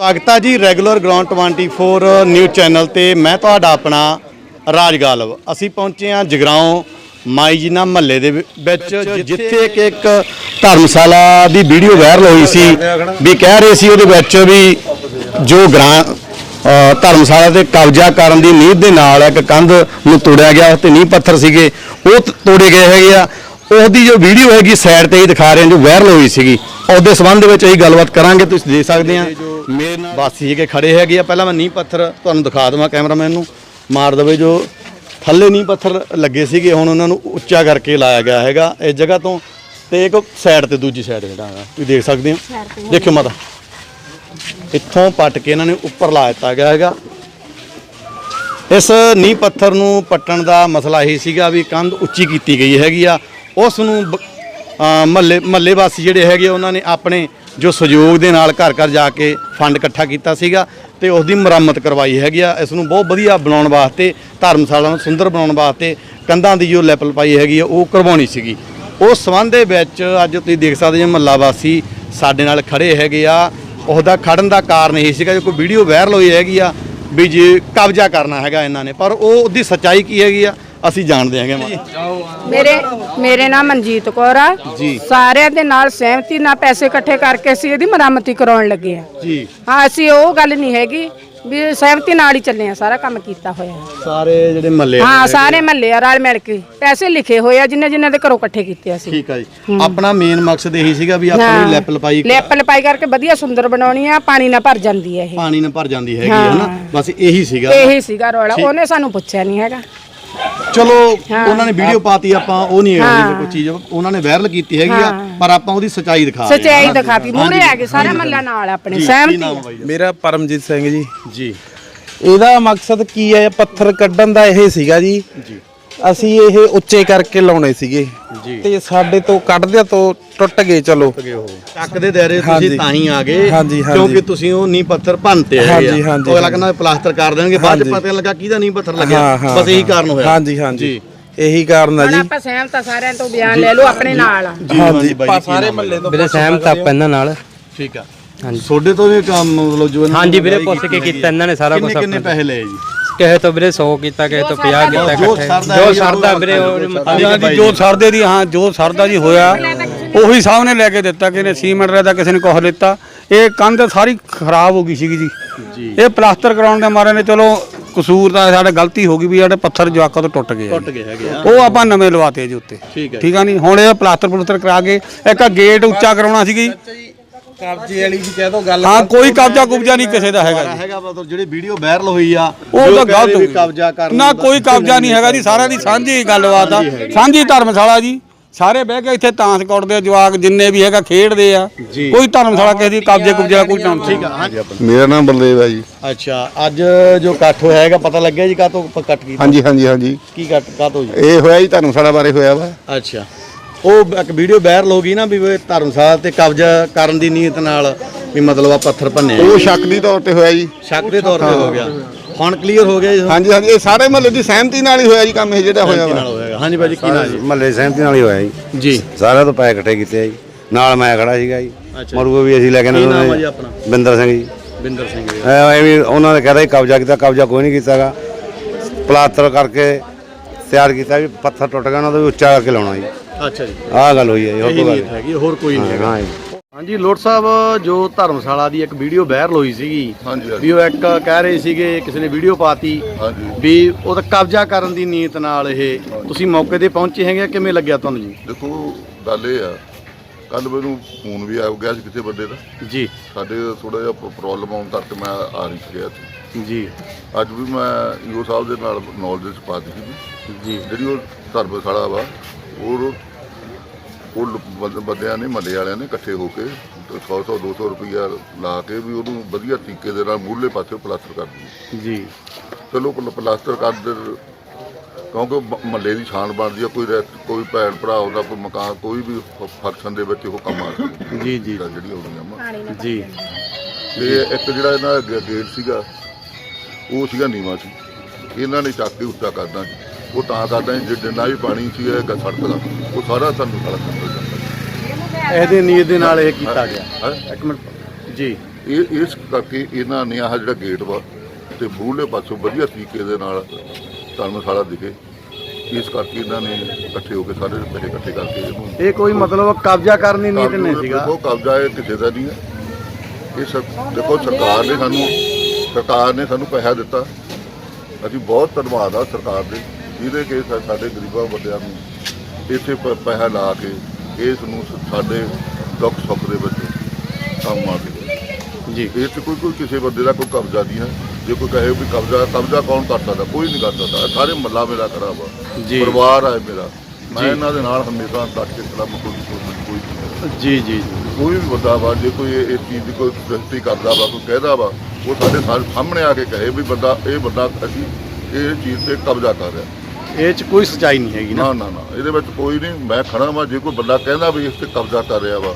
ਸਵਾਗਤ ਹੈ ਜੀ ਰੈਗੂਲਰ ਗਰਾਊਂਡ 24 ਨਿਊਜ਼ ਚੈਨਲ ਤੇ। ਮੈਂ ਤੁਹਾਡਾ ਆਪਣਾ ਰਾਜ ਗਾਲਵ। ਅਸੀਂ ਪਹੁੰਚੇ ਹਾਂ ਜਗਰਾਉਂ ਮਾਈ ਜੀਨਾ ਮਹੱਲੇ ਦੇ ਵਿੱਚ ਜਿੱਥੇ ਕਿ ਇੱਕ ਧਰਮਸ਼ਾਲਾ ਦੀ ਵੀਡੀਓ ਵਾਇਰਲ ਹੋਈ ਸੀ ਵੀ ਕਹਿ ਰਹੇ ਸੀ ਉਹਦੇ ਵਿੱਚ ਵੀ ਜੋ ਗ੍ਰਾਂ ਧਰਮਸ਼ਾਲਾ ਤੇ ਕਬਜ਼ਾ ਕਰਨ ਦੀ ਨੀਂਹ ਦੇ ਨਾਲ ਇੱਕ ਕੰਧ ਨੂੰ ਤੋੜਿਆ ਗਿਆ ਤੇ ਨੀਂਹ ਪੱਥਰ ਸੀਗੇ ਉਹ ਤੋੜੇ ਗਏ ਹੈਗੇ ਆ। ਉਹਦੀ ਜੋ ਵੀਡੀਓ ਹੈਗੀ ਸਾਈਡ ਤੇ ਹੀ ਦਿਖਾ ਰਹੇ ਹਾਂ ਜੋ ਵਾਇਰਲ ਹੋਈ ਸੀਗੀ। ਉਹਦੇ ਸੰਬੰਧ ਵਿੱਚ ਅਸੀਂ ਗੱਲਬਾਤ ਕਰਾਂਗੇ ਤੁਸੀਂ ਦੇਖ ਸਕਦੇ ਆ ਮੇਰੇ ਨਾਲ ਬਾਸੀ ਕੇ ਖੜੇ ਹੈਗੇ ਆ। ਪਹਿਲਾਂ ਮੈਂ ਨੀਂਹ ਪੱਥਰ ਤੁਹਾਨੂੰ ਦਿਖਾ ਦਵਾਂ ਕੈਮਰਾਮੈਨ ਨੂੰ। ਮਾਰ ਦਵੇ ਜੋ ਥੱਲੇ ਨੀਂਹ ਪੱਥਰ ਲੱਗੇ ਸੀਗੇ ਹੁਣ ਉਹਨਾਂ ਨੂੰ ਉੱਚਾ ਕਰਕੇ ਲਾਇਆ ਗਿਆ ਹੈਗਾ ਇਸ ਜਗ੍ਹਾ ਤੋਂ। ਤੇ ਇੱਕ ਸਾਈਡ ਤੇ ਦੂਜੀ ਸਾਈਡ ਜਿਹੜਾ ਹੈਗਾ ਤੁਸੀਂ ਦੇਖ ਸਕਦੇ ਹੋ। ਦੇਖਿਓ ਮਾਤਾ। ਇੱਥੋਂ ਪੱਟ ਕੇ ਇਹਨਾਂ ਨੇ ਉੱਪਰ ਲਾ ਦਿੱਤਾ ਗਿਆ ਹੈਗਾ। ਇਸ ਨੀਂਹ ਪੱਥਰ ਨੂੰ ਪੱਟਣ ਦਾ ਮਸਲਾ ਇਹ ਸੀਗਾ ਵੀ ਕੰਧ ਉੱਚੀ ਕੀਤੀ ਗਈ ਹੈਗੀ ਆ। ਉਸ ਨੂੰ ਮਹੱਲੇ ਮਹੱਲੇ ਵਾਸੀ ਜਿਹੜੇ ਹੈਗੇ ਉਹਨਾਂ ਨੇ ਆਪਣੇ ਜੋ ਸਹਿਯੋਗ ਦੇ ਨਾਲ ਘਰ ਘਰ ਜਾ ਕੇ ਫੰਡ ਇਕੱਠਾ ਕੀਤਾ ਸੀਗਾ ਤੇ ਉਸ ਦੀ ਮੁਰੰਮਤ ਕਰਵਾਈ ਹੈਗੀ ਆ। ਇਸ ਨੂੰ ਬਹੁਤ ਵਧੀਆ ਬਣਾਉਣ ਵਾਸਤੇ, ਧਰਮਸ਼ਾਲਾ ਨੂੰ ਸੁੰਦਰ ਬਣਾਉਣ ਵਾਸਤੇ ਕੰਧਾਂ ਦੀ ਜੋ ਲੈਪਲ ਪਾਈ ਹੈਗੀ ਆ, ਉਹ ਕਰਵਾਉਣੀ ਸੀਗੀ। ਉਸ ਸੰਬੰਧ ਦੇ ਵਿੱਚ ਅੱਜ ਤੁਸੀਂ ਦੇਖ ਸਕਦੇ ਹੋ ਮਹੱਲਾ ਵਾਸੀ ਸਾਡੇ ਨਾਲ ਖੜੇ ਹੈਗੇ ਆ। ਉਹਦਾ ਖੜਨ ਦਾ ਕਾਰਨ ਇਹ ਸੀਗਾ, ਜੋ ਕੋਈ ਵੀਡੀਓ ਵਾਇਰਲ ਹੋਈ ਹੈਗੀ ਆ ਵੀ ਜੇ ਕਬਜ਼ਾ ਕਰਨਾ ਹੈਗਾ ਇਹਨਾਂ ਨੇ, ਪਰ ਉਹ ਉਹਦੀ ਸੱਚਾਈ ਕੀ ਹੈਗੀ ਆ? ਅਸੀਂ ਜਾਣਦੇ ਹੈਗੇ ਮੇਰੇ ਮੇਰੇ ਨਾਮ ਮਨਜੀਤ ਕੌਰ ਆ। ਜੀ। ਸਾਰਿਆਂ ਦੇ ਨਾਲ ਸਹਿਮਤੀ ਨਾਲ ਪੈਸੇ ਇਕੱਠੇ ਕਰਕੇ ਅਸੀਂ ਇਹਦੀ ਮੁਰੰਮਤੀ ਕਰਾਉਣ ਲੱਗੇ ਆ। ਜੀ। ਹਾਂ ਅਸੀਂ ਉਹ ਗੱਲ ਨਹੀਂ ਹੈਗੀ ਵੀ ਸਹਿਮਤੀ ਨਾਲ ਹੀ ਚੱਲੇ ਆ ਸਾਰਾ ਕੰਮ ਕੀਤਾ ਹੋਇਆ। ਸਾਰੇ ਜਿਹੜੇ ਮਹੱਲੇ ਹਾਂ ਸਾਰੇ ਮਹੱਲੇ ਆ ਰਲ ਮਿਲ ਕੇ। ਪੈਸੇ ਲਿਖੇ ਹੋਏ ਆ ਜਿੰਨੇ ਜਿੰਨੇ ਦੇ ਘਰੋਂ ਇਕੱਠੇ ਕੀਤੇ ਅਸੀਂ। ਠੀਕ ਆ ਜੀ। ਆਪਣਾ ਮੇਨ ਮਕਸਦ ਇਹੀ ਸੀਗਾ ਵੀ ਆਪਣੀ ਲੈਪ ਲਪਾਈ ਲੈਪ ਲਪਾਈ ਕਰਕੇ ਵਧੀਆ ਸੁੰਦਰ ਬਣਾਉਣੀ ਆ ਪਾਣੀ ਨਾਲ ਭਰ ਜਾਂਦੀ ਹੈ ਇਹ। ਪਾਣੀ ਨਾਲ ਭਰ ਜਾਂਦੀ ਹੈਗੀ ਹੈ। ਨਾ ਬਸ ਇਹੀ ਸੀਗਾ। ਇਹੀ ਸੀਗਾ ਰੌਲਾ। ਉਹਨੇ ਸਾਨੂੰ ਪੁੱਛਿਆ ਨਹੀਂ ਹੈਗਾ। ਚਲੋ ਉਹਨਾਂ ਨੇ ਵੀਡੀਓ ਪਾਤੀ ਆਪਾਂ ਉਹ ਨਹੀਂ ਹੈਗੀ ਕੋਈ ਚੀਜ਼ ਉਹਨਾਂ ਨੇ ਵਾਇਰਲ ਕੀਤੀ ਹੈਗੀ ਆ ਪਰ ਆਪਾਂ ਉਹਦੀ ਸੱਚਾਈ ਦਿਖਾ ਰਹੇ ਸਚਾਈ ਦਿਖਾਤੀ ਮੂਹਰੇ ਆ ਗਏ ਸਾਰਾ ਮਹੱਲਾ ਨਾਲ ਆਪਣੇ। ਹਾਂ ਕੀ ਸਹਿਮਤੀ? ਮੇਰਾ ਪਰਮਜੀਤ ਸਿੰਘ ਜੀ। ਜੀ। ਇਹਦਾ ਮਕਸਦ ਕੀ ਹੈ? ਪੱਥਰ ਕੱਢਣ ਦਾ ਇਹ ਸੀਗਾ ਜੀ। ਜੀ। ਅਸੀਂ ਇਹ ਉੱਚੇ ਕਰਕੇ ਲਾਉਣੇ ਸੀਗੇ। ਤੇ ਸਾਡੇ ਤੋਂ ਕੱਢਦਿਆਂ ਤੋਂ ਟੁੱਟ ਗਏ ਚਲੋ। ਚੱਕ ਦੇ ਦਾਇਰੇ ਤੁਸੀਂ। ਤਾਂ ਹੀ ਆ ਗਏ। ਕਿਉਂਕਿ ਤੁਸੀਂ ਉਹ ਨੀ ਪੱਥਰ ਭੰਨਤੇ ਹੈਗੇ ਹਾਂਜੀ, ਆ। ਹਾਂਜੀ, ਉਹ ਅਗਲਾ ਕਹਿੰਦਾ ਪਲਾਸਟਰ ਕਰ ਦੇਣਗੇ ਬਾਅਦ ਚ। ਪਤਾ ਲੱਗਾ ਕਿਹਦਾ ਨੀ ਪੱਥਰ ਲੱਗਿਆ। ਬਸ ਇਹੀ। ਕਾਰਨ ਹੋਇਆ। ਹਾਂਜੀ ਹਾਂਜੀ। ਇਹੀ ਕਾਰਨ ਆ ਜੀ। ਆਪਾਂ ਸਹਿਮਤ ਆ ਸਾਰਿਆਂ ਤੋਂ ਬਿਆਨ ਲੈ ਲਓ ਆਪਣੇ ਨਾਲ ਆ। ਜੀ ਹਾਂਜੀ। ਬਾਈ ਸਾਰੇ? ਮਹੱਲੇ ਤੋਂ ਵੀਰੇ ਸਹਿਮਤ ਆਪਾਂ ਇਹਨਾਂ ਨਾਲ। ਠੀਕ ਆ। ਹਾਂਜੀ। ਤੁਹਾਡੇ ਤੋਂ ਵੀ ਕੰਮ ਮਤਲਬ ਜੋ ਹਾਂਜੀ ਵੀਰੇ ਪੁੱਛ ਕੇ ਕੀਤੀ ਇਹਨਾਂ ਨੇ ਸਾਰਾ ਕਿੰਨੇ ਕੁਝ ਕਿੰਨੇ ਪੈਸੇ ਲਏ ਜੀ? ਕਿਸੇ ਤੋਂ ਵੀਰੇ 100 ਕੀਤਾ ਕਿਸੇ ਤੋਂ 50 ਕੀਤਾ ਜੋ ਇਕੱਠੇ ਸਰਦਾ ਜੋ ਸਰਦਾ ਵੀਰੇ ਉਹ ਹਾਂਜੀ, ਜੋ। ਸਰਦੇ ਦੀ ਹਾਂ ਜੋ ਸਰਦਾ ਜੀ ਹੋਇਆ ਉਹੀ ਸਾਹਮਣੇ ਲੈ ਕੇ ਦਿੱਤਾ ਕਿਸੇ ਨੇ ਸੀਮੈਂਟ ਲੈਦਾ ਕਿਸੇ ਨੇ ਕੁਛ ਲਿੱਤਾ। ਇਹ ਕੰਧ ਸਾਰੀ ਖਰਾਬ ਹੋ ਗਈ ਸੀਗੀ ਜੀ। ਇਹ ਪਲਾਸਟਰ ਕਰਾਉਣ ਦੇ ਮਾਰੇ ਨੇ ਚਲੋ ਕਸੂਰ ਦਾ ਸਾਡੇ ਗਲਤੀ ਹੋ ਗਈ ਵੀ ਸਾਡੇ ਪੱਥਰ ਜਵਾਕਾਂ ਤੋਂ ਟੁੱਟ ਗਏ ਟੁੱਟ ਗਏ ਹੈਗੇ ਉਹ ਆਪਾਂ ਨਵੇਂ ਲਵਾਤੇ ਜੀ ਉੱਤੇ। ਠੀਕ ਹੈ ਠੀਕ ਆ ਨਹੀਂ ਹੁਣ ਇਹ ਪਲਾਸਟਰ ਪਲੂਸਟਰ ਕਰਾ ਕੇ ਇੱਕ ਗੇਟ ਉੱਚਾ ਕਰਾਉਣਾ ਸੀਗੀ। ਕਬਜ਼ੇ ਵਾਲੀ ਵੀ ਕਹਿ ਦੋ ਗੱਲ ਹਾਂ ਕੋਈ ਕਬਜ਼ਾ ਕੁਬਜ਼ਾ ਨਹੀਂ ਕਿਸੇ ਦਾ ਹੈਗਾ ਜੀ। ਹੈਗਾ ਮਤਲਬ ਜਿਹੜੀ ਵੀਡੀਓ ਵਾਇਰਲ ਹੋਈ ਆ ਉਹ ਤਾਂ ਗਲਤ ਹੋ ਗਈ ਕਬਜ਼ਾ ਕਰਨ ਨਾ ਕੋਈ ਕਬਜ਼ਾ ਨਹੀਂ ਹੈਗਾ ਜੀ ਸਾਰਿਆਂ ਦੀ ਸਾਂਝੀ ਗੱਲਬਾਤ ਆ। ਸਾਂਝੀ ਧਰਮਸ਼ਾਲਾ ਜੀ। ਸਾਰੇ ਬਹਿ ਕੇ ਇੱਥੇ ਤਾਂਸ ਕੁੱਟਦੇ ਆ ਜਵਾਕ ਜਿੰਨੇ ਵੀ ਹੈਗਾ ਖੇਡਦੇ ਆ। ਜੀ। ਕੋਈ ਧਰਮਸ਼ਾਲਾ ਕਿਸੇ ਦੀ ਕਬਜ਼ੇ ਕੁਬਜ਼ੇ ਦਾ ਕੋਈ ਨਾਮ ਠੀਕ ਆ ਹਾਂਜੀ। ਮੇਰਾ ਨਾਮ ਬਲਦੇਵ ਹੈ ਜੀ। ਅੱਛਾ ਅੱਜ ਜੋ ਇਕੱਠ ਹੋਇਆ ਹੈਗਾ ਪਤਾ ਲੱਗਿਆ ਜੀ ਕਾਤੋਂ ਇਕੱਠ ਕੀਤਾ? ਹਾਂਜੀ ਹਾਂਜੀ ਹਾਂਜੀ। ਕੀ ਇਕੱਠ ਕਾਤੋਂ ਜੀ? ਇਹ ਹੋਇਆ ਜੀ ਧਰਮਸ਼ਾਲਾ ਬਾਰੇ ਹੋਇਆ ਵਾ। ਅੱਛਾ। ਉਹ ਇੱਕ ਵੀਡੀਓ ਵਾਇਰਲ ਹੋ ਗਈ ਨਾ ਵੀ ਉਹ ਧਰਮਸ਼ਾਲਾ ਤੇ ਕਬਜ਼ਾ ਕਰਨ ਦੀ ਨੀਅਤ ਨਾਲ ਵੀ ਮਤਲਬ ਆ ਪੱਥਰ ਭੰਨੇ ਉਹ ਸ਼ੱਕ ਦੀ ਤੌਰ ਤੇ ਹੋਇਆ ਜੀ। ਸ਼ੱਕ ਦੇ ਤੌਰ ਤੇ ਹੋ। ਗਿਆ। ਹੁਣ ਕਲੀਅਰ ਹੋ ਗਿਆ ਜੀ। ਹਾਂਜੀ ਹਾਂਜੀ ਇਹ ਸਾਰੇ ਮਹੱਲੇ ਦੀ ਸਹਿਮਤੀ ਨਾਲ ਹੀ ਹੋਇਆ ਜੀ ਕੰਮ ਇਹ ਜਿਹੜਾ ਹੋਇਆ ਵਾ। ਹੋਏਗਾ ਹਾਂਜੀ ਬਾਜੀ ਕੀ ਨਾਲ ਜੀ? ਮਹੱਲੇ ਸਹਿਮਤੀ ਨਾਲ ਹੀ ਹੋਇਆ ਜੀ। ਜੀ। ਸਾਰਿਆਂ ਤੋਂ ਪੈਸੇ ਇਕੱਠੇ ਕੀਤੇ ਆ ਜੀ। ਨਾਲ ਮੈਂ ਖੜਾ ਸੀਗਾ ਜੀ। ਅੱਛਾ। ਮਰੂਗਾ ਵੀ ਅਸੀਂ ਲੈ ਕੇ ਕੀ ਨਾਮ ਆ ਆਪਣਾ? ਬਿੰਦਰ ਸਿੰਘ ਜੀ। ਬਿੰਦਰ ਸਿੰਘ ਜੀ। ਐ- ਐਵੇਂ ਉਹਨਾਂ ਨੇ ਕਹਦਾ ਕਬਜ਼ਾ ਕੀਤਾ ਕਬਜ਼ਾ ਕੋਈ ਨਹੀਂ ਕੀਤਾਗਾ ਪਲਾਸਟਰ ਕਰਕੇ ਤਿਆਰ ਕੀਤਾ ਵੀ ਪੱਥਰ ਟੁੱਟ ਗਿਆ ਉਹਨਾਂ ਦਾ ਵੀ ਉੱਚਾ ਕਰਕੇ ਲਾਉਣਾ ਜੀ। ਅੱਛਾ ਜੀ। ਆਹ ਗੱਲ ਹੋਈ ਹੈ ਜੀ ਹੋਰ ਇਹੀ ਕੋਈ ਗੱਲ ਹੈਗੀ ਹੋਰ ਕੋਈ ਨਹੀਂ ਹੈਗਾ। ਹਾਂ ਜੀ। ਹਾਂਜੀ ਲੋਟ ਸਾਹਿਬ ਜੋ ਧਰਮਸ਼ਾਲਾ ਦੀ ਇੱਕ ਵੀਡੀਓ ਵਾਇਰਲ ਹੋਈ ਸੀਗੀ ਹਾਂਜੀ, ਹਾਂਜੀ। ਵੀ ਉਹ ਇੱਕ ਕਹਿ ਰਹੇ ਸੀਗੇ ਕਿਸੇ ਨੇ ਵੀਡੀਓ ਪਾਤੀ ਹਾਂਜੀ। ਵੀ ਉਹਦਾ ਕਬਜ਼ਾ ਕਰਨ ਦੀ ਨੀਅਤ ਨਾਲ ਇਹ ਤੁਸੀਂ ਮੌਕੇ ਤੇ ਪਹੁੰਚੇ ਹੈਗੇ ਕਿਵੇਂ ਲੱਗਿਆ ਤੁਹਾਨੂੰ ਜੀ? ਦੇਖੋ ਗੱਲ ਇਹ ਆ ਕੱਲ ਮੈਨੂੰ ਫੋਨ ਵੀ ਆ ਗਿਆ ਸੀ ਕਿਸੇ ਬੰਦੇ ਦਾ? ਜੀ। ਸਾਡੇ ਥੋੜਾ ਜਿਹਾ ਪ੍ਰੋਬਲਮ ਆਉਣ ਕਰਕੇ ਮੈਂ ਆ ਨਹੀਂ ਸਕਿਆ ਸੀ ਜੀ। ਅੱਜ ਵੀ ਮੈਂ ਈਓ ਸਾਹਿਬ ਦੇ ਨਾਲ ਨੌਲੇਜ ਪਾ ਦਿੱਤੀ ਜੀ। ਜਿਹੜੀ ਉਹ ਧਰਮਸ਼ਾਲਾ ਵਾ ਉਹ ਉਹ ਬੰਦਿਆਂ ਨੇ ਮੱਲੇ ਵਾਲਿਆਂ ਨੇ ਇਕੱਠੇ ਹੋ ਕੇ 100 100 200 ਰੁਪਈਆ ਲਾ ਕੇ ਵੀ ਉਹਨੂੰ ਵਧੀਆ ਤਰੀਕੇ ਦੇ ਨਾਲ ਮੂਹਰਲੇ ਪਾਸੇ ਪਲਾਸਟਰ ਕਰ ਦਿੱਤੀ। ਜੀ। ਚਲੋ ਪਲ- ਪਲਾਸਟਰ ਕਰ ਦੇ ਕਿਉਂਕਿ ਮਹੱਲੇ ਦੀ ਛਾਣ ਬਣਦੀ ਆ ਕੋਈ ਰੈਸ- ਕੋਈ ਭੈਣ ਭਰਾ ਉਹਦਾ ਕੋਈ ਮਕਾਨ ਕੋਈ ਵੀ ਫੰਕਸ਼ਨ ਦੇ ਵਿੱਚ ਉਹ ਕੰਮ ਆ ਸਕਦਾ ਜੀ ਜੀ। ਜਿਹੜੀ ਹੋਣੀ ਆ ਜੀ। ਤੇ ਇੱਕ ਜਿਹੜਾ ਇਹਨਾਂ ਦਾ ਗੇਟ ਸੀਗਾ ਉਹ ਸੀਗਾ ਨੀਵਾ ਸੀ। ਇਹਨਾਂ ਨੇ ਚੱਕ ਕੇ ਉੱਚਾ ਕਰਦਾ ਉਹ ਤਾਂ ਕਰਦਾ ਸੀ ਜਿੰਨਾ ਵੀ ਪਾਣੀ ਸੀ ਇਹ ਸੜਕ ਦਾ। ਉਹ ਸਾਰਾ ਸਾਨੂੰ ਸੜਕ ਕਰ ਜਾਂਦਾ। ਇਹਦੇ ਨੀਅਤ ਦੇ ਨਾਲ ਇਹ ਕੀਤਾ ਗਿਆ। ਹੈਂ? ਇੱਕ ਮਿੰਟ। ਜੀ। ਇਹ ਇਸ ਕਰਕੇ ਇਹਨਾਂ ਨੇ ਆਹ ਜਿਹੜਾ ਗੇਟ ਵਾ ਤੇ ਮੂਹਰਲੇ ਪਾਸੋਂ ਵਧੀਆ ਤਰੀਕੇ ਦੇ ਨਾਲ ਧਰਮਸ਼ਾਲਾ ਦਿਖੇ। ਇਸ ਕਰਕੇ ਇਹਨਾਂ ਨੇ ਇਕੱਠੇ ਹੋ ਕੇ ਸਾਰੇ ਪੈਸੇ ਇਕੱਠੇ ਕਰਕੇ ਇਹਨੂੰ ਇਹ ਕੋਈ ਮਤਲਬ ਕਬਜ਼ਾ ਕਰਨ ਦੀ ਨੀਤ ਨਹੀਂ ਸੀਗਾ? ਦੇਖੋ ਕਬਜ਼ਾ ਇਹ ਕਿਸੇ ਦਾ ਨਹੀਂ ਹੈ। ਇਹ ਸਰ ਦੇਖੋ ਸਰਕਾਰ ਨੇ ਸਾਨੂੰ ਸਰਕਾਰ ਨੇ ਸਾਨੂੰ ਪੈਸਾ ਦਿੱਤਾ। ਅਸੀਂ ਬਹੁਤ ਧੰਨਵਾਦ ਆ ਸਰਕਾਰ ਦੇ। ਜਿਹਦੇ ਕਿ ਸਾਡੇ ਗਰੀਬਾਂ ਬੰਦਿਆਂ ਨੂੰ ਇੱਥੇ ਪੈਸਾ ਲਾ ਕੇ ਇਸ ਨੂੰ ਸਾਡੇ ਦੁੱਖ ਸੁੱਖ ਦੇ ਵਿੱਚ ਕੰਮ ਆ ਕੇ। ਜੀ। ਇਹ 'ਚ ਕੋਈ ਕੋਈ ਕਿਸੇ ਬੰਦੇ ਦਾ ਕੋਈ ਕਬਜ਼ਾ ਨਹੀਂ ਹੈ। ਜੇ ਕੋਈ ਕਹੇ ਵੀ ਕਬਜ਼ਾ ਕਬਜ਼ਾ ਕੌਣ ਕਰ ਸਕਦਾ? ਕੋਈ ਨਹੀਂ ਕਰ ਸਕਦਾ। ਸਾਰੇ ਮੱਲਾ ਮੇਰਾ ਖੜਾ ਵਾ ਜੀ। ਪਰਿਵਾਰ ਹੈ ਮੇਰਾ। ਮੈਂ। ਇਹਨਾਂ ਦੇ ਨਾਲ ਹਮੇਸ਼ਾ ਡਟ ਕੇ ਖੜਾ ਮੈਂ ਕੋਈ ਕੋਈ ਜੀ ਜੀ ਕੋਈ ਵੀ ਬੰਦਾ ਵਾ ਜੇ ਕੋਈ ਇਹ ਚੀਜ਼ ਦੀ ਕੋਈ ਗਲਤੀ ਕਰਦਾ ਵਾ ਕੋਈ ਕਹਿਦਾ ਵਾ ਉਹ ਸਾਡੇ ਸਾਹਮਣੇ ਆ ਕੇ ਕਹੇ ਵੀ ਬੰਦਾ ਇਹ ਬੰਦਾ ਅਸੀਂ ਇਹ ਚੀਜ਼ ਤੇ ਕਬਜ਼ਾ ਕਰ ਰਿਹਾ। ਇਹ ਚ ਕੋਈ ਸਚਾਈ ਨਹੀਂ ਹੈਗੀ ਨਾ। ਨਾ ਨਾ ਨਾ। ਇਹਦੇ ਵਿੱਚ ਕੋਈ ਨਹੀਂ। ਮੈਂ ਖੜਾ ਵਾਂ। ਜੇ ਕੋਈ ਬੰਦਾ ਕਹਿੰਦਾ ਵੀ ਇਸ ਤੇ ਕਬਜ਼ਾ ਕਰ ਰਿਹਾ ਵਾ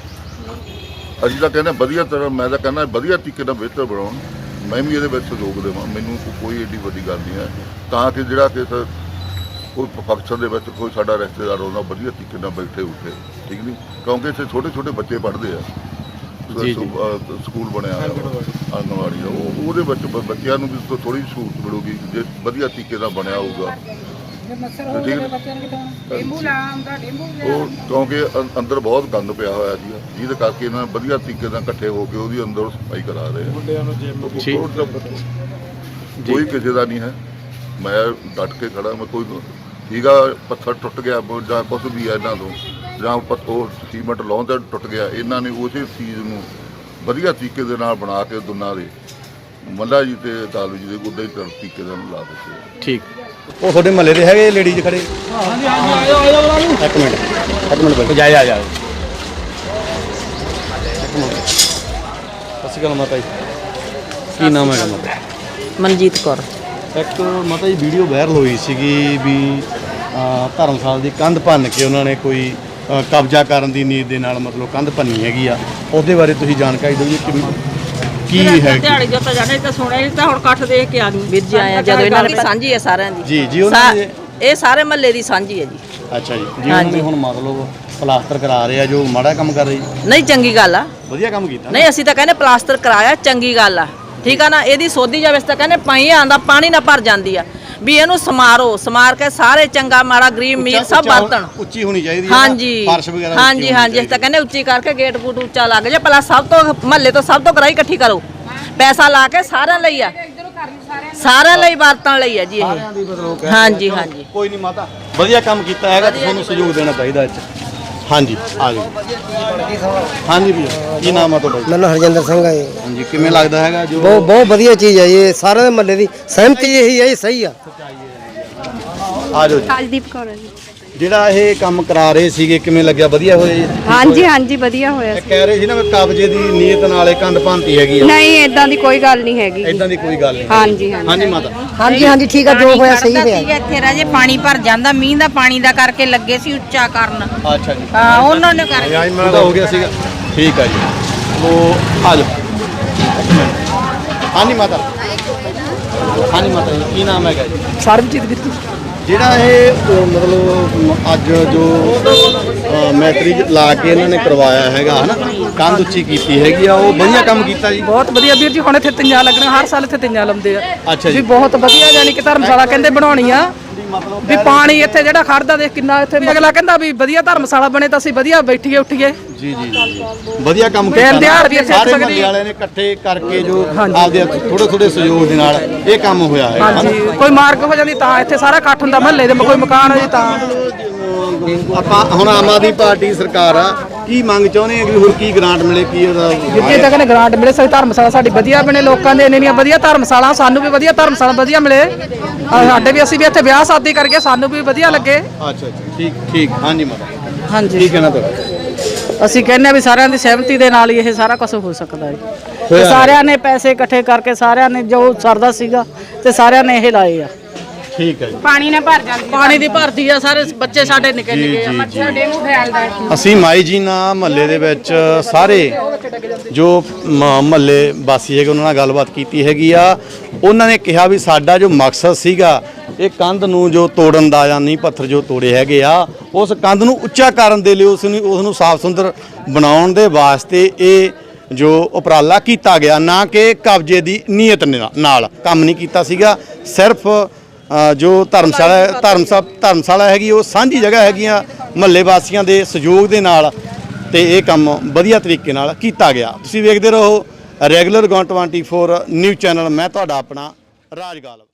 ਅਸੀਂ ਤਾਂ ਕਹਿੰਦੇ ਵਧੀਆ ਤਰ੍ਹਾਂ ਮੈਂ ਤਾਂ ਕਹਿੰਦਾ ਵਧੀਆ ਤਰੀਕੇ ਨਾਲ ਬਿਹਤਰ ਬਣਾਉਣ। ਮੈਂ ਵੀ ਇਹਦੇ ਵਿੱਚ ਸਹਿਯੋਗ ਦੇਵਾਂ ਮੈਨੂੰ ਕੋਈ ਏਡੀ ਵੱਡੀ ਗੱਲ ਨਹੀਂ ਹੈ। ਤਾਂ ਕਿ ਜਿਹੜਾ ਕਿ ਕੋਈ ਫੰਕਸ਼ਨ ਦੇ ਵਿੱਚ ਕੋਈ ਸਾਡਾ ਰਿਸ਼ਤੇਦਾਰ ਉਹਨਾਂ ਵਧੀਆ ਤਰੀਕੇ ਨਾਲ ਬੈਠੇ ਉੱਠੇ ਠੀਕ ਨਹੀਂ? ਕਿਉਂਕਿ ਇੱਥੇ ਛੋਟੇ ਛੋਟੇ ਬੱਚੇ ਪੜ੍ਹਦੇ ਆ। ਸਕੂਲ ਬਣਿਆ ਹੋਇਆ ਆਂਗਣਵਾੜੀ। ਦਾ। ਉਹ ਉਹਦੇ ਵਿੱਚ ਬ- ਬੱਚਿਆਂ ਨੂੰ ਵੀ ਥੋੜੀ ਸਹੂਲਤ ਮਿਲੂਗੀ ਜੇ ਵਧੀਆ ਤਰੀਕੇ ਨਾਲ ਬਣਿਆ ਹੋਊਗਾ। ਠੀਕ ਹੈ ਉਹ ਕਿਉਂਕਿ ਅੰ- ਅੰਦਰ ਬਹੁਤ ਗੰਦ ਪਿਆ ਹੋਇਆ ਜੀ। ਜਿਹਦੇ ਕਰਕੇ ਇਹਨਾਂ ਨੇ ਵਧੀਆ ਤਰੀਕੇ ਨਾਲ ਇਕੱਠੇ ਹੋ ਕੇ ਉਹਦੀ ਅੰਦਰ ਸਫ਼ਾਈ ਕਰਾ ਰਹੇ ਆ। ਠੀਕ। ਉਹ ਤਾਂ। ਕੋਈ ਕਿਸੇ ਦਾ ਨਹੀਂ ਹੈ। ਮੈਂ ਡਟ ਕੇ ਖੜਾ ਮੈਂ ਕੋਈ ਠੀਕਾ ਪੱਥਰ ਟੁੱਟ ਗਿਆ ਬ- ਜਾਂ ਕੁਝ ਵੀ ਹੈ ਇਹਨਾਂ ਤੋਂ। ਜਾਂ ਪੱਥਰ ਸੀਮੈਂਟ ਲਾਉਂਦੇ ਟੁੱਟ ਗਿਆ। ਇਹਨਾਂ ਨੇ ਉਸੇ ਚੀਜ਼ ਨੂੰ ਵਧੀਆ ਤਰੀਕੇ ਦੇ ਨਾਲ ਬਣਾ ਕੇ ਦੋਨਾਂ ਦੇ ਮੱਲਾ ਜੀ ਤੇ ਤਾਲੂ ਜੀ ਦੇ ਹੀ ਤਰੀਕੇ ਦੇ ਨਾਲ ਲਾ ਦਿੱਤੇ ਆ। ਠੀਕ। ਉਹ ਤੁਹਾਡੇ ਮਹੱਲੇ ਦੇ ਹੈਗੇ ਲੇਡੀਜ਼ ਖੜੇ? ਹਾਂਜੀ ਹਾਂਜੀ ਆਜੋ ਇੱਕ ਮਿੰਟ ਇੱਕ ਮਿੰਟ ਬੈਠੋ ਜਾ ਜਾ ਜਾ। ਸਤਿ ਸ਼੍ਰੀ ਅਕਾਲ ਮਾਤਾ ਜੀ। ਕੀ ਨਾਮ ਹੈਗਾ ਮਾਤਾ ਮਨਜੀਤ ਕੌਰ। ਇੱਕ ਮਾਤਾ ਜੀ ਵੀਡੀਓ ਵਾਇਰਲ ਹੋਈ ਸੀਗੀ ਵੀ ਅਹ, ਧਰਮਸ਼ਾਲਾ ਦੀ ਕੰਧ ਭੰਨ ਕੇ ਉਹਨਾਂ ਨੇ ਕੋਈ ਅਹ, ਕਬਜ਼ਾ ਕਰਨ ਦੀ ਨੀਤ ਦੇ ਨਾਲ ਮਤਲਬ ਕੰਧ ਭੰਨੀ ਹੈਗੀ ਆ। ਉਹਦੇ ਬਾਰੇ ਤੁਸੀਂ ਜਾਣਕਾਰੀ ਦਿਓ ਜੀ ਕਿ ਕੀ ਹੈ ਦਿਹਾੜੀ ਜੋ ਤਾਂ ਜਾਣੇ ਤਾਂ ਸੁਣਿਆ ਨਹੀਂ ਤਾਂ ਹੁਣ ਇਕੱਠ ਦੇਖ ਕੇ ਆ ਗਈ। ਵੀਰ ਜੀ ਆਇਆ ਜਦੋਂ ਇਹਨਾਂ ਨੇ ਸਾਂਝੀ ਹੈ ਸਾਰਿਆਂ ਦੀ। ਜੀ ਜੀ ਉਹਨਾਂ ਸਾ- ਇਹ ਸਾਰੇ ਮਹੱਲੇ ਦੀ ਸਾਂਝੀ ਹੈ ਜੀ। ਅੱਛਾ ਜੀ ਜੀ ਉਹਨਾਂ ਨੇ ਹੁਣ ਮਤਲਬ ਪਲਾਸਟਰ ਕਰਾ ਰਹੇ ਆ ਜੋ ਮਾੜਾ ਕੰਮ ਕਰ ਰਹੇ। ਨਹੀਂ ਚੰਗੀ ਗੱਲ ਆ। ਵਧੀਆ ਕੰਮ ਕੀਤਾ ਨਹੀਂ ਅਸੀਂ ਤਾਂ ਕਹਿੰਦੇ ਪਲਾਸਟਰ ਕਰਾਇਆ ਚੰਗੀ ਗੱਲ ਆ। ਠੀਕ ਆ ਨਾ ਇਹਦੀ ਸੋਧੀ ਜਾਵੇ ਤਾਂ ਕਹਿੰਦੇ ਪਾਈ ਆਂਦਾ ਪਾਣੀ ਨਾ ਭਰ ਜਾਂਦੀ ਆ। ਵੀ ਇਹਨੂੰ ਸਮਾਰੋ ਸਮਾਰ ਕੇ ਸਾਰੇ ਚੰਗਾ ਮਾੜਾ ਗਰੀਬ ਮੀਰ ਸਭ ਉੱਚਾ- ਵਰਤਣ। ਉੱਚੀ ਹੋਣੀ ਚਾਹੀਦੀ ਹੈ ਹਾਂਜੀ। ਫਰਸ਼ ਵਗੈਰਾ ਹਾਂਜੀ ਹਾਂਜੀ ਅਸੀਂ ਤਾਂ ਕਹਿੰਦੇ ਉੱਚੀ ਕਰਕੇ ਗੇਟ ਗੂਟ ਉੱਚਾ ਲੱਗ ਜਾ ਪਹਿਲਾਂ ਸਭ ਤੋਂ ਮਹੱਲੇ ਤੋਂ ਸਭ ਤੋਂ ਕਰਾਈ ਇਕੱਠੀ ਕਰੋ। ਪੈਸਾ ਲਾ ਕੇ ਸਾਰਿਆਂ ਲਈ ਆ। ਸਾਰਿਆਂ ਲਈ ਵਰਤਣ ਲਈ ਆ ਜੀ ਇਹ। ਹਾਂਜੀ ਹਾਂਜੀ। ਕੋਈ ਨਹੀਂ ਮਾਤਾ ਵਧੀਆ ਕੰਮ ਕੀਤਾ ਹੈਗਾ ਤੁਹਾਨੂੰ ਸਹਿਯੋਗ ਦੇਣਾ ਚਾਹੀਦਾ 'ਚ ਹਾਂਜੀ ਆ ਜਾਓ ਹਾਂਜੀ ਵੀ ਕੀ ਨਾਮ ਆ ਤੁਹਾਡਾ? ਮੈਨੂੰ ਹਰਜਿੰਦਰ ਸਿੰਘ ਹੈ ਜੀ। ਹਾਂਜੀ ਕਿਵੇਂ ਲੱਗਦਾ ਹੈਗਾ ਜੋ ਬਹੁਤ ਬਹੁਤ ਵਧੀਆ ਚੀਜ਼ ਹੈ ਇਹ ਸਾਰੇ ਮਹੱਲੇ ਦੀ ਸਹਿਮਤੀ ਇਹੀ ਹੈ ਇਹ ਸਹੀ ਆ ਆ ਜਾਓ ਜੀ ਰਾਜਦੀਪ ਕੌਰ ਹੈ ਜੀ ਜਿਹੜਾ ਇਹ ਕੰਮ ਕਰਾ ਰਹੇ ਸੀਗੇ ਕਿਵੇਂ ਲੱਗਿਆ? ਵਧੀਆ ਹੋਇਆ ਜੀ? ਹਾਂਜੀ ਹਾਂਜੀ ਵਧੀਆ ਹੋਇਆ ਇਹ ਕਹਿ ਰਹੇ ਸੀ ਨਾ ਕਬਜ਼ੇ ਦੀ ਨੀਅਤ ਨਾਲ ਇਹ ਕੰਧ ਭੰਤੀ ਹੈਗੀ ਆ। ਨਹੀਂ ਇਦਾਂ ਦੀ ਕੋਈ ਗੱਲ ਨਹੀਂ ਹੈਗੀ ਇਦਾਂ ਦੀ ਕੋਈ ਗੱਲ ਨਹੀਂ। ਹਾਂਜੀ ਹਾਂਜੀ। ਹਾਂਜੀ ਮਾਤਾ। ਹਾਂਜੀ ਹਾਂਜੀ ਠੀਕ ਆ ਜੋ ਹੋਇਆ ਸਹੀ ਹੋਇਆ। ਇੱਥੇ ਰਾਜੇ ਪਾਣੀ ਭਰ ਜਾਂਦਾ ਮੀਂਹ ਦਾ ਪਾਣੀ ਦਾ ਕਰਕੇ ਲੱਗੇ ਸੀ ਉੱਚਾ ਕਰਨ। ਅੱਛਾ ਜੀ। ਹਾਂ ਉਹਨਾਂ ਨੇ ਕਰ ਉਹਦਾ ਹੋ ਗਿਆ ਸੀਗਾ। ਠੀਕ ਆ ਜੀ। ਉਹ ਆ ਜਾਓ ਹਾਂਜੀ ਮਾਤਾ। ਹਾਂਜੀ ਮਾਤਾ ਜੀ ਕੀ ਨਾਮ ਹੈਗਾ ਜੀ? ਸਰਬਜੀਤ ਬਿੱਤੂ ਜਿਹੜਾ ਇਹ ਮਤਲਬ ਅੱਜ ਜੋ ਅ, ਮੈਟਰੀ ਲਾ ਕੇ ਇਹਨਾਂ ਨੇ ਕਰਵਾਇਆ ਹੈਗਾ ਹਨਾ? ਕੰਧ ਉੱਚੀ ਕੀਤੀ ਹੈਗੀ ਆ ਉਹ ਵਧੀਆ ਕੰਮ ਕੀਤਾ ਜੀ? ਬਹੁਤ ਵਧੀਆ ਵੀਰ ਜੀ ਹੁਣ ਇੱਥੇ ਤਿੰਨਾਂ ਲੱਗਣਾ ਹਰ ਸਾਲ ਇੱਥੇ ਤਿੰਨਾਂ ਲਾਉਂਦੇ ਆ। ਅੱਛਾ ਜੀ। ਵੀ ਬਹੁਤ ਵਧੀਆ ਯਾਨੀ ਕਿ ਧਰਮਸ਼ਾਲਾ ਕਹਿੰਦੇ ਬਣਾਉਣੀ ਆ। ਵੀ ਪਾਣੀ ਇੱਥੇ ਜਿਹੜਾ ਖੜਦਾ ਦੇਖ ਕਿੰਨਾ ਇੱਥੇ ਅਗਲਾ ਕਹਿੰਦਾ ਵੀ ਵਧੀਆ ਧਰਮਸ਼ਾਲਾ ਬਣੇ ਤਾਂ ਅਸੀਂ ਵਧੀਆ ਬੈਠੀਏ ਉੱਠੀਏ। ਜੀ ਜੀ ਵਧੀਆ ਕੰਮ ਕੀਤਾ ਦਿਹਾੜ ਵੀ ਇੱਥੇ ਸਾਰੇ ਮਹੱਲੇ ਵਾਲਿਆਂ ਨੇ ਇਕੱਠੇ ਕਰਕੇ ਜੋ ਆਪਦੇ ਥੋੜੇ ਥੋੜੇ ਸਹਿਯੋਗ ਦੇ ਨਾਲ ਇਹ ਕੰਮ ਹੋਇਆ ਹੈ। ਹਾਂਜੀ ਕੋਈ ਮਾਰਕ ਹੋ ਜਾਂਦੀ ਤਾਂ ਇੱਥੇ ਸਾਰਾ ਇਕੱਠ ਹੁੰਦਾ ਮਹੱਲੇ ਦੇ ਕੋਈ ਮਕਾਨ ਹੋ ਜੀ ਤਾਂ ਆਪਾਂ ਹੁਣ ਆਮ ਆਦਮੀ ਪਾਰਟੀ ਸਰਕਾਰ ਆ ਕੀ ਮੰਗ ਚਾਹੁੰਦੇ ਆ ਕਿ ਹੋਰ ਕੀ ਗ੍ਰਾਂਟ ਮਿਲੇ ਕੀ ਉਹਦਾ ਜਿੱਥੇ ਤੱਕ ਨੇ ਗ੍ਰਾਂਟ ਮਿਲੇ ਸਾਡੀ ਧਰਮਸ਼ਾਲਾ ਸਾਡੀ ਵਧੀਆ ਬਣੇ ਲੋਕਾਂ ਦੇ ਇੰਨੀਆਂ ਵਧੀਆ ਧਰਮਸ਼ਾਲਾ ਸਾਨੂੰ ਵੀ ਵਧੀਆ ਧਰਮਸ਼ਾਲਾ ਵਧੀਆ ਮਿਲੇ। ਸਾਡੇ ਵੀ ਅਸੀਂ ਵੀ ਇੱਥੇ ਵਿਆਹ ਸ਼ਾਦੀ ਕਰਕੇ ਸਾਨੂੰ ਵੀ ਵਧੀਆ ਲੱਗੇ। ਅੱਛਾ ਅੱਛਾ ਠੀਕ ਠੀਕ ਹਾਂਜੀ ਮਾਤਾ ਹਾਂਜੀ। ਠੀਕ ਹੈ ਨਾ ਤੁਹਾਡਾ? ਅਸੀਂ ਕਹਿੰਦੇ ਹਾਂ ਵੀ ਸਾਰਿਆਂ ਦੀ ਸਹਿਮਤੀ ਦੇ ਨਾਲ ਹੀ ਇਹ ਸਾਰਾ ਕੁਝ ਹੋ ਸਕਦਾ ਹੈ। ਤੇ ਹੋਇਆ ਹੈ। ਸਾਰਿਆਂ ਨੇ ਪੈਸੇ ਇਕੱਠੇ ਕਰਕੇ ਸਾਰਿਆਂ ਨੇ ਜੋ ਸਰਦਾ ਸੀਗਾ ਤੇ ਸਾਰਿਆਂ ਨੇ ਇਹ ਲਾਏ ਆ। ਠੀਕ ਹੈ ਜੀ। ਪਾਣੀ ਨਾਲ ਭਰ ਜਾਂਦੀ ਪਾਣੀ ਦੀ ਭਰਤੀ ਆ ਸਾਰੇ ਬੱਚੇ ਸਾਡੇ ਨਿੱਕੇ ਜੀ, ਨਿੱਕੇ ਆ। ਜੀ, ਮੱਛਰ ਡੇਂਗੂ ਫੈਲਦਾ ਅਸੀਂ ਮਾਈ ਜੀ ਨਾ ਮਹੱਲੇ ਦੇ ਵਿੱਚ ਸਾਰੇ ਜੋ ਮਹੱਲੇ ਵਾਸੀ ਹੈਗੇ ਉਹਨਾਂ ਨਾਲ ਗੱਲਬਾਤ ਕੀਤੀ ਹੈਗੀ ਆ। ਉਹਨਾਂ ਨੇ ਕਿਹਾ ਵੀ ਸਾਡਾ ਜੋ ਮਕਸਦ ਸੀਗਾ ਇਹ ਕੰਧ ਨੂੰ ਜੋ ਤੋੜਨ ਦਾ ਜਾਂ ਨਹੀਂ ਪੱਥਰ ਜੋ ਤੋੜੇ ਹੈਗੇ ਆ ਉਸ ਕੰਧ ਨੂੰ ਉੱਚਾ ਕਰਨ ਦੇ ਲਈ ਉਸ ਨੂੰ ਉਸ ਨੂੰ ਸਾਫ਼ ਸੁੰਦਰ ਬਣਾਉਣ ਦੇ ਵਾਸਤੇ ਇਹ ਜੋ ਉਪਰਾਲਾ ਕੀਤਾ ਗਿਆ ਨਾ ਕਿ ਕਬਜ਼ੇ ਦੀ ਨੀਅਤ ਨਾਲ। ਕੰਮ ਨਹੀਂ ਕੀਤਾ ਸੀਗਾ ਸਿਰਫ ਜੋ ਧਰਮਸ਼ਾਲਾ ਧਰਮਸਾ ਧਰਮਸ਼ਾਲਾ ਹੈਗੀ, ਉਹ ਸਾਂਝੀ ਜਗ੍ਹਾ ਹੈਗੀਆਂ ਮਹੱਲੇ ਵਾਸੀਆਂ ਦੇ ਸਹਿਯੋਗ ਦੇ ਨਾਲ ਤੇ ਇਹ ਕੰਮ ਵਧੀਆ ਤਰੀਕੇ ਨਾਲ ਕੀਤਾ ਗਿਆ। ਤੁਸੀਂ ਵੇਖਦੇ ਰਹੋ ਰੈਗੂਲਰ ਗੌਨ 24 ਨਿਊਜ਼ ਚੈਨਲ। ਮੈਂ ਤੁਹਾਡਾ ਆਪਣਾ ਰਾਜਗਾਲ ਧੰਨਵਾਦ